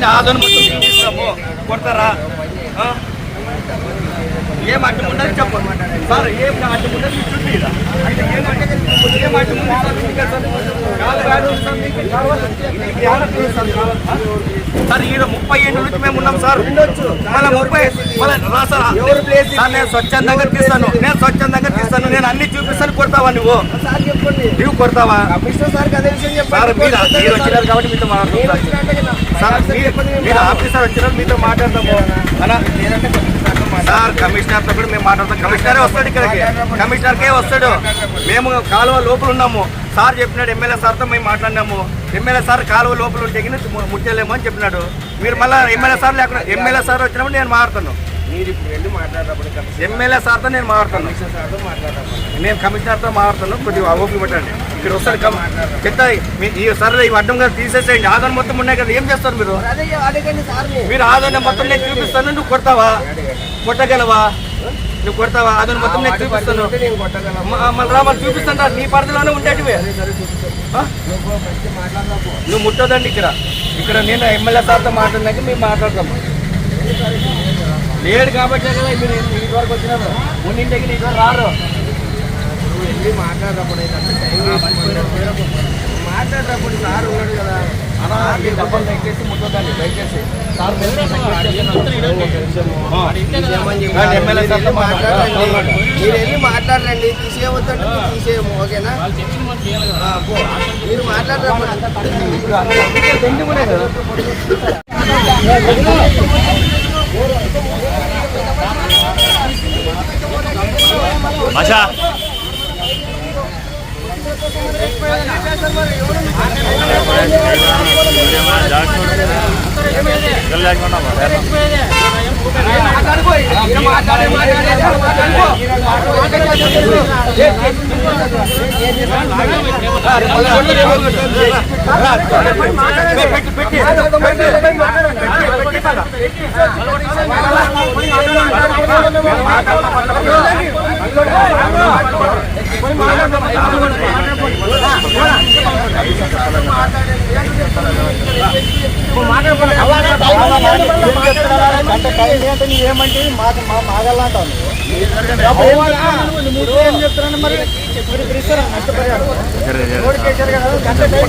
చెప్పిన ఆదరణ మొత్తం చూపిస్తాము కొడతారా? ఏం అడ్డం ఉండదు చెప్పు. సార్ ఏం అడ్డం ఉండదు మీకు చూపిరా అంటే ఏం అడ్డం ఏం అడ్డం ఉంది సార్ ఈడ ముప్పై ఏళ్ళ నుంచి మేము ఉన్నాం సార్. మళ్ళీ ముప్పై సార్ నేను స్వచ్ఛందంగా తీస్తాను నేను స్వచ్ఛందంగా తీస్తాను నేను అన్ని చూపిస్తాను కొడతావా నువ్వు? నువ్వు కొడతావా? సార్ మీరు వచ్చినారు కాబట్టి మీతో మాట్లాడుతున్నాను సార్. మీరు ఆఫీసర్ వచ్చినారు మీతో మాట్లాడతాము అలా సార్ కమిషనర్తో కూడా మేము మాట్లాడతాం. కమిషనరే వస్తాడు ఇక్కడికి. కమిషనర్కే వస్తాడు. మేము కాలువ లోపల ఉన్నాము. సార్ చెప్పినాడు ఎమ్మెల్యే సార్తో మేము మాట్లాడినాము. ఎమ్మెల్యే సార్ కాలువ లోపల ఉంటే ముట్టలేము అని చెప్పినాడు. మీరు మళ్ళీ ఎమ్మెల్యే సార్ లేకుండా ఎమ్మెల్యే సార్ వచ్చినప్పుడు నేను మాట్లాడతాను. మీరు ఇప్పుడు వెళ్ళి మాట్లాడేటప్పుడు కమిషనర్ ఎమ్మెల్యే సార్తో నేను మాట్లాడతాను. సార్తో మాట్లాడేటప్పుడు. నేను కమిషనర్తో మాట్లాడతాను కొద్దిగా ఓపిక పెట్టండి. ఇక్కడ వస్తారు మీ- ఈ సరే ఈ అడ్డంగా తీసేసేయండి. ఆదాయం మొత్తం ఉన్నాయి కదా ఏం చేస్తారు మీరు? మీరు ఆదాయం మొత్తం నేను చూపిస్తాను నువ్వు కొడతావా? కొట్టగలవా? నువ్వు కొడతావా? ఆదాయం మొత్తం నేను చూపిస్తాను. మళ్ళీ రా మళ్ళీ చూపిస్తాను రా. నీ పరిధిలోనే ఉండేటివి. మాట్లాడదాము నువ్వు ముట్టదండి ఇక్కడ. ఇక్కడ నేను ఎమ్మెల్యే సార్తో మాట్లాడినాక మేము మాట్లాడతాము లేడు కాబట్టి కదా మీరు ఈ వరకు వచ్చినారు ఉన్నింటికి నీ వరకు రారు. నువ్వు వెళ్ళి మాట్లాడేటప్పుడు మాట్లాడేటప్పుడు సార్ ఉన్నాడు కదా. అన్నా ఈ డబ్బులు దయచేసి దయచేసి. సార్ మీరు వెళ్ళి మాట్లాడండి తీసేయవద్దంటే మీరు తీసేయము ఓకేనా. మీరు మాట్లాడేటప్పుడు ఇప్పుడు అందుకే ఏమంటే మాకు మా మాగల్లా అంటావు నువ్వు ఏం చెప్తున్నాను మరి మరి ఇప్పుడు ఇస్తారా కదా గంట టైం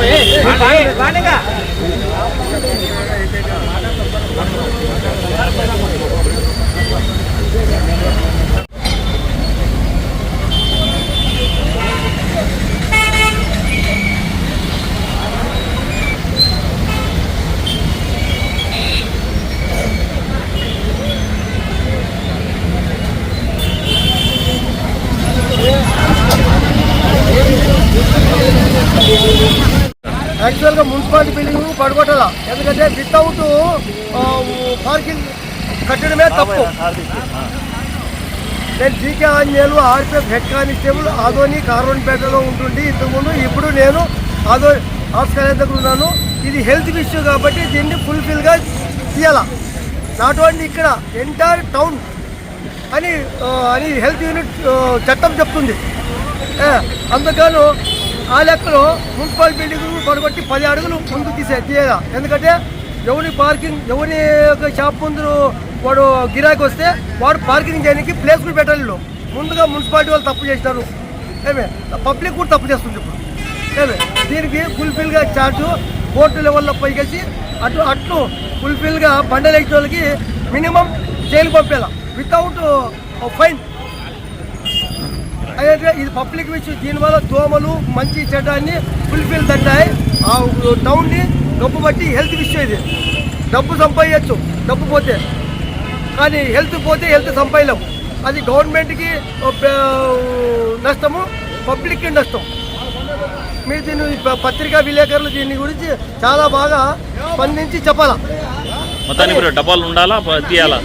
వీళ్ళు ఇచ్చేస్తే యాక్చువల్గా మున్సిపాలిటీ బిల్డింగ్ పడగొట్టాల. ఎందుకంటే వితౌట్ పార్కింగ్ కట్టడమే తప్పు. నేను GK Anjaneyulu RPF head constable Adoni కార్వన్పేటలో ఉంటుండి ఇంతకుముందు ఇప్పుడు నేను ఆదో ఆస్కార్ దగ్గర ఉన్నాను. ఇది హెల్త్ ఇష్యూ కాబట్టి దీన్ని ఫుల్ఫిల్గా తీయాల. నాట్ ఓన్లీ ఇక్కడ ఎంటైర్ టౌన్ అని అని హెల్త్ యూనిట్ చట్టం చెప్తుంది. అందుకను ఆ లెక్కలో మున్సిపల్ బిల్డింగ్ పడగొట్టి పది అడుగులు ముందు తీసే తీయగా. ఎందుకంటే ఎవరి పార్కింగ్ ఎవరి యొక్క షాప్ ముందు వాడు గిరాకీ వస్తే వాడు పార్కింగ్ చేయడానికి ప్లేస్ కూడా పెట్టాలి ముందుగా మున్సిపాలిటీ వాళ్ళు తప్పు చేసినారు. ఏమే? పబ్లిక్ కూడా తప్పు చేస్తుంది ఇప్పుడు. ఏమే? దీనికి ఫుల్ఫిల్గా ఛార్జ్ కోర్టు లెవెల్లో పైకేసి అటు అట్లు ఫుల్ఫిల్గా బండలు వేసిన వాళ్ళకి మినిమం జైలు పంపేలా వితౌట్ ఫైన్ uh, అయితే ఇది పబ్లిక్ విషయం దీనివల్ల దోమలు మంచి చెడ్డ అన్ని ఫుల్ఫిల్ తట్టాయి ఆ టౌన్ని డబ్బు బట్టి హెల్త్ విషయం ఇది. డబ్బు సంపాదించచ్చు డబ్బు పోతే. కానీ హెల్త్ పోతే హెల్త్ సంపాదలేం అది గవర్నమెంట్కి నష్టము పబ్లిక్కి నష్టం. మీరు దీన్ని పత్రికా విలేకరులు దీని గురించి చాలా బాగా స్పందించి చెప్పాలా? మొత్తానికి డబ్బాలు ఉండాలా తీయాలా?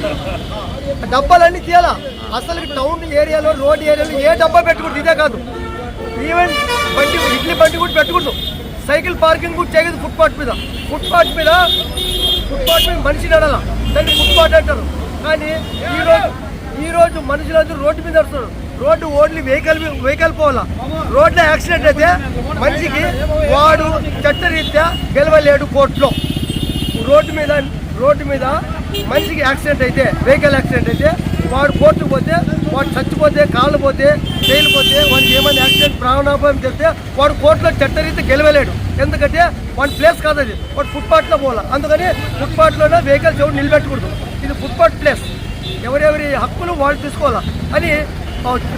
డబ్బాలన్నీ తీయాలా? అసలు టౌన్ ఏరియాలో రోడ్ ఏరియాలో ఏ డబ్బా పెట్టకూడదు ఇదే కాదు. ఈవెన్ బండి ఇడ్లీ బండి కూడా పెట్టకూడదు సైకిల్ పార్కింగ్ కూడా చేయదు ఫుట్పాత్ మీద. ఫుట్పాత్ మీద ఫుట్పాత్ మీద మనిషి నడాల దాన్ని ఫుట్పాత్ అంటారు. కానీ ఈ రోజు ఈ రోజు మనుషులందరూ రోడ్డు మీద నడుస్తున్నారు రోడ్డు ఓన్లీ వెహికల్ వెహికల్ పోవాలా? రోడ్లో యాక్సిడెంట్ అయితే మనిషికి వాడు చట్టరీత్యా గెలవలేడు కోర్టులో. రోడ్డు మీద రోడ్డు మీద మనిషికి యాక్సిడెంట్ అయితే వెహికల్ యాక్సిడెంట్ అయితే వాడు కోర్టుకు పోతే వాడు చచ్చిపోతే కాళ్ళు పోతే జైలు పోతే వాడికి ఏమైనా యాక్సిడెంట్ ప్రాణాపాయం చేస్తే వాడు కోర్టులో చట్టరీతి గెలవలేడు. ఎందుకంటే వాడి ప్లేస్ కాదు అది. వాడు ఫుట్పాత్లో పోవాలి. అందుకని ఫుట్పాత్లోనే వెహికల్స్ ఎవరు నిలబెట్టకూడదు ఇది ఫుట్పాత్ ప్లేస్. ఎవరెవరి హక్కులు వాళ్ళు తీసుకోవాలా అని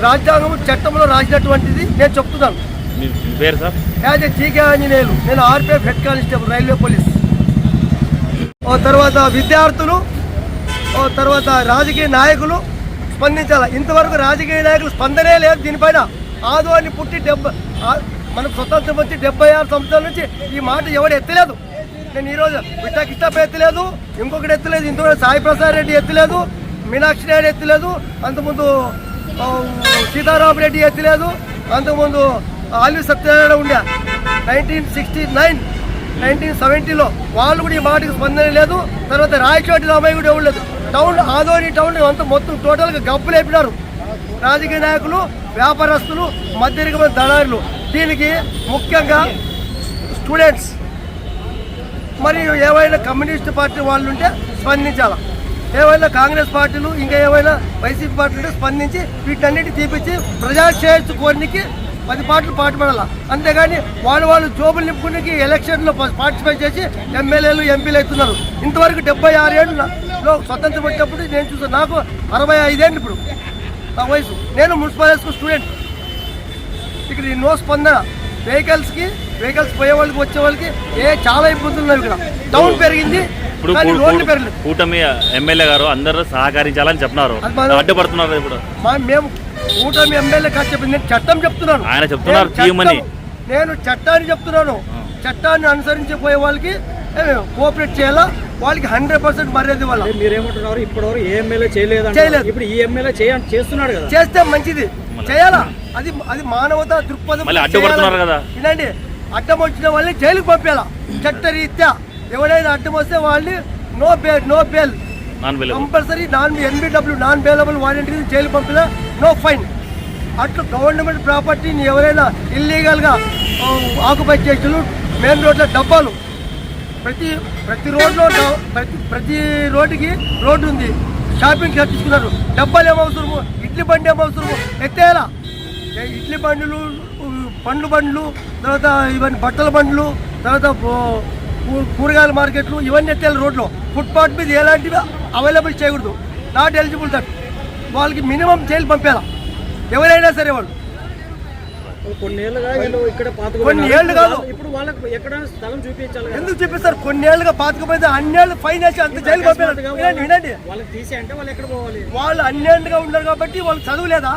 రాజ్యాంగం చట్టంలో రాసినటువంటిది నేను చెప్తున్నాను. పేరు sir? As a GK Anjaneyulu. నేను RPF head constable railway police. తర్వాత విద్యార్థులు తర్వాత రాజకీయ నాయకులు స్పందించాలి? ఇంతవరకు రాజకీయ నాయకులు స్పందనే లేదు. దీనిపైన ఆదో అని పుట్టి డెబ్బై మనకు స్వతంత్రం వచ్చి డెబ్బై ఆరు సంవత్సరాల నుంచి ఈ మాట ఎవడు ఎత్తలేదు. నేను ఈరోజు విట్టకిష్టప ఎత్తలేదు. ఇంకొకటి ఎత్తలేదు. ఇంతవరకు సాయి ప్రసాద్ రెడ్డి ఎత్తలేదు. మీనాక్షి నాయుడు ఎత్తలేదు. అంతకుముందు ఆ, సీతారాం రెడ్డి ఎత్తలేదు. అంతకుముందు ఆలి సత్యనారాయణ ఉండే. నైన్టీన్ సిక్స్టీ నైన్ నైన్టీన్ సెవెంటీలో వాళ్ళు కూడా ఈ మాటకు స్పందన లేదు. తర్వాత రాయచోటి రామయ్య కూడా ఇవ్వలేదు టౌన్ ఆదోని టౌన్ అంతా మొత్తం టోటల్గా గబ్బులు లేపినారు రాజకీయ నాయకులు వ్యాపారస్తులు మధ్యరికమైన దళారులు. దీనికి ముఖ్యంగా స్టూడెంట్స్. మరియు ఏవైనా కమ్యూనిస్ట్ పార్టీ వాళ్ళు ఉంటే స్పందించాలి? ఏవైనా కాంగ్రెస్ పార్టీలు ఇంకా ఏవైనా వైసీపీ పార్టీలు ఉంటే స్పందించి వీటన్నిటి తీపిచ్చి ప్రజా శ్రేయస్సు కోరినికి పది పాటలు పాటుపడాల? అంతేగాని వాళ్ళు వాళ్ళు జోబులు నింపుకునే ఎలక్షన్లో పార్టిసిపేట్ చేసి ఎమ్మెల్యేలు ఎంపీలు అవుతున్నారు. ఇంతవరకు డెబ్బై ఆరు ఏళ్ళలో స్వతంత్రం వచ్చినప్పుడు నేను చూసాను నాకు అరవై ఐదేళ్ళు ఇప్పుడు. నా వయసు. నేను మున్సిపల్ స్కూల్ స్టూడెంట్ ఇక్కడ ఈ నో స్పందన. వెహికల్స్కి వెహికల్స్ పోయే వాళ్ళకి వచ్చే వాళ్ళకి ఏ చాలా ఇబ్బందులు ఉన్నాయి ఇక్కడ. టౌన్ పెరిగింది ఇప్పుడు కూటమి ఎమ్మెల్యే గారు అందరూ సహకరించాలని చెప్తున్నారు అడ్డుపడుతున్నారు ఇప్పుడు. మా మేము కూటమి ఎమ్మెల్యే కాదు చెప్పింది. నేను చట్టం చెప్తున్నాను. ఆయన చెప్తున్నారు తీయమని. నేను చట్టాన్ని చెప్తున్నాను. చట్టాన్ని అనుసరించి పోయే వాళ్ళకి కోఆపరేట్ చేయాలా? వాళ్ళకి హండ్రెడ్ పర్సెంట్ మర్యాద ఇవ్వాలి? మీరేమంటున్నారు? ఇప్పటివరకు ఏ ఎమ్మెల్యే చేయలేదు చేయలేదు. ఇప్పుడు ఈ ఎమ్మెల్యే చేస్తున్నాడు కదా. చేస్తే మంచిది. చేయాలా? అది అది మానవత దృక్పథం. వినండి అడ్డం వచ్చిన వాళ్ళని జైలుకి పంపేలా చట్టరీత్యా ఎవరైనా అడ్డం వస్తే వాళ్ళని no bail no bail compulsory non NBW non bailable warranty jail పంపినా నో ఫైన్ అట్లా గవర్నమెంట్ ప్రాపర్టీని ఎవరైనా ఇల్లీగల్గా ఆకుపై చేసిన మెయిన్ రోడ్ల డబ్బాలు. ప్రతి ప్రతి రోడ్లో ప్రతి ప్రతి రోడ్డుకి రోడ్డు ఉంది. షాపింగ్ కట్టించుకున్నారు డబ్బాలు ఏమవసరము ఇడ్లీ బండి ఏమవసరము ఎత్తేలా ఇడ్లీ బండ్లు పండ్లు బండ్లు తర్వాత ఇవన్నీ బట్టల బండ్లు తర్వాత కూ- కూరగాయల మార్కెట్లు ఇవన్నీ ఎత్తేయాలి రోడ్లో. ఫుట్పాత్ మీద ఎలాంటివి అవైలబుల్ చేయకూడదు. Not eligible that. వాళ్ళకి మినిమం జైలు పంపేలా ఎవరైనా సరే వాళ్ళు. కొన్నేళ్ళుగా ఇక్కడ పాతుకు కొన్ని ఏళ్ళు కాదు. ఇప్పుడు వాళ్ళకి ఎక్కడైనా స్థలం చూపించాలి. ఎందుకు చూపిస్తారు? కొన్నేళ్ళుగా పాతకపోతే అన్నేళ్ళు ఫైన్ వేసి అంత జైలు అకస్మాత్తుగా వినండి వాళ్ళకి తీసి అంటే వాళ్ళు ఎక్కడ పోవాలి? వాళ్ళు అన్యాయంగా ఉన్నారు కాబట్టి వాళ్ళు చదువులేదా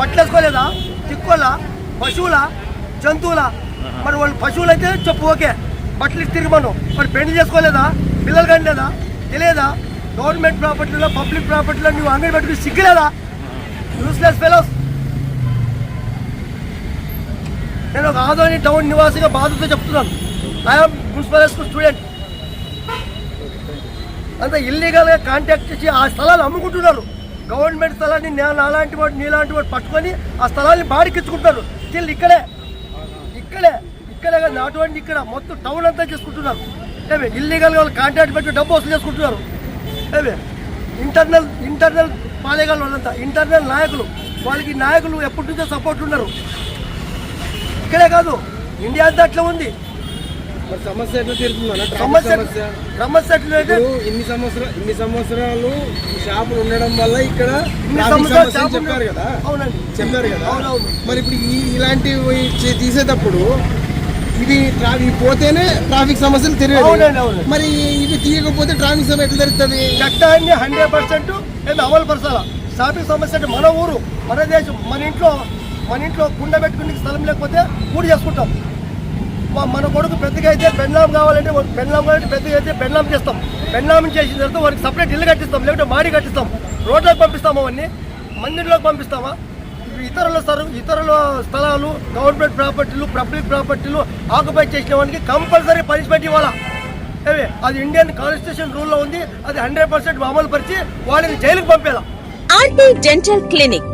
పట్లేసుకోలేదా చిక్కోలా పశువుల? జంతువుల? మరి వాళ్ళు పశువులు అయితే చెప్పు ఓకే. బట్టలు తిరిగిమను. మరి పెళ్ళి చేసుకోలేదా? పిల్లలు కనలేదా? తెలియదా? గవర్నమెంట్ ప్రాపర్టీలో పబ్లిక్ ప్రాపర్టీలో నువ్వు అంగడి పెట్టుకుని సిగ్గులేదా? యూస్లెస్ ఫెలోస్ నేను ఒక ఆదోని టౌన్ నివాసిగా బాధతో చెప్తున్నాను. ఐఎమ్ మున్సిపల్ స్కూల్ స్టూడెంట్ అంత ఇల్లీగల్గా కాంటాక్ట్ చేసి ఆ స్థలాలు అమ్ముకుంటున్నారు. గవర్నమెంట్ స్థలాన్ని నేను అలాంటి వాడు నీలాంటి వాడు పట్టుకొని ఆ స్థలాన్ని బాడికిచ్చుకుంటారు స్టిల్ ఇక్కడే. ఇక్కడే. ఇక్కడే కాదు అటువంటి ఇక్కడ మొత్తం టౌన్ అంతా చేసుకుంటున్నారు. ఏమి ఇల్లీగల్గా వాళ్ళు కాంటాక్ట్ పెట్టి డబ్బు వసూలు చేసుకుంటున్నారు. ఏమి ఇంటర్నల్ ఇంటర్నల్ పాలేగాళ్ళు వాళ్ళంతా ఇంటర్నల్ నాయకులు. వాళ్ళకి నాయకులు ఎప్పటి నుంచో సపోర్ట్ ఉన్నారు. ఇక్కడే కాదు ఇండియా అంతా అట్లా ఉంది. మరి సమస్య ఎట్లా తీరుతుందన్న? సమస్య సమస్య. సమస్య ఎట్లా అయితే ఇప్పుడు ఇన్ని సంవత్సరాలు ఇన్ని సంవత్సరాలు షాపులు ఉండడం వల్ల ఇక్కడ చెప్పారు కదా? అవునండి. చెప్పారు కదా. మరి ఇప్పుడు ఈ ఇలాంటివి తీసేటప్పుడు ఇది ట్రా- ఇవి పోతేనే ట్రాఫిక్ సమస్యలు అవునండి. మరి ఇవి తీయకపోతే ట్రాఫిక్ సమస్య ఎట్లా జరుగుతుంది? చట్టాన్ని హండ్రెడ్ పర్సెంట్ అమలు పరచాల? ట్రాఫిక్ సమస్య అంటే మన ఊరు మన దేశం మన ఇంట్లో మన ఇంట్లో కుండ పెట్టుకునే స్థలం లేకపోతే కూడి చేసుకుంటాం. మా- మన కొడుకు పెద్దగా అయితే పెన్లాం కావాలంటే వాడికి పెన్లాం కావాలంటే పెద్దగా అయితే పెన్లాం చేస్తాం. పెన్లాం చేసిన తర్వాత వారికి సపరేట్ ఇల్లు కట్టిస్తాం లేకుంటే మాడి కట్టిస్తాం. రోడ్లకు పంపిస్తాము అవన్నీ. మందిర్లోకి పంపిస్తామా? ఇతరుల సరు ఇతరుల స్థలాలు గవర్నమెంట్ ప్రాపర్టీలు పబ్లిక్ ప్రాపర్టీలు ఆక్యుపై చేసిన వానికి కంపల్సరీ పనిష్మెంట్ ఇవ్వాలా? ఏవే అది ఇండియన్ కాన్స్టిట్యూషన్ రూల్లో ఉంది అది హండ్రెడ్ పర్సెంట్ అమలు పరిచి వాళ్ళని జైలుకి పంపేలా? RT dental clinic.